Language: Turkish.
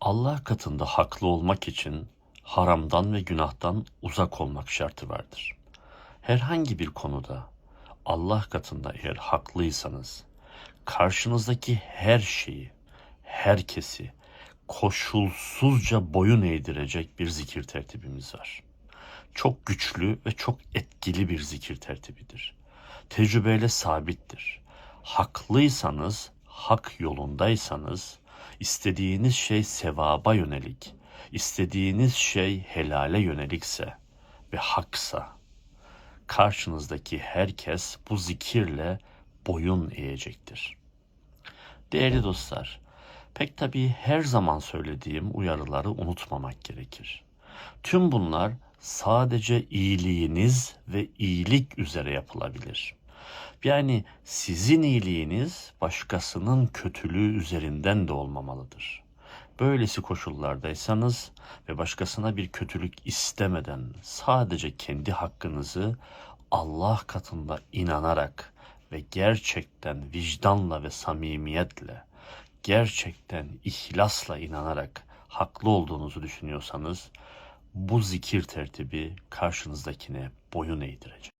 Allah katında haklı olmak için haramdan ve günahtan uzak olmak şartı vardır. Herhangi bir konuda Allah katında eğer haklıysanız karşınızdaki her şeyi, herkesi koşulsuzca boyun eğdirecek bir zikir tertibimiz var. Çok güçlü ve çok etkili bir zikir tertibidir. Tecrübeyle sabittir. Haklıysanız, hak yolundaysanız, istediğiniz şey sevaba yönelik, istediğiniz şey helale yönelikse ve haksa, karşınızdaki herkes bu zikirle boyun eğecektir. Değerli dostlar, pek tabii her zaman söylediğim uyarıları unutmamak gerekir. Tüm bunlar sadece iyiliğiniz ve iyilik üzere yapılabilir. Yani sizin iyiliğiniz başkasının kötülüğü üzerinden de olmamalıdır. Böylesi koşullardaysanız ve başkasına bir kötülük istemeden sadece kendi hakkınızı Allah katında inanarak ve gerçekten vicdanla ve samimiyetle, gerçekten ihlasla inanarak haklı olduğunuzu düşünüyorsanız bu zikir tertibi karşınızdakine boyun eğdirecek.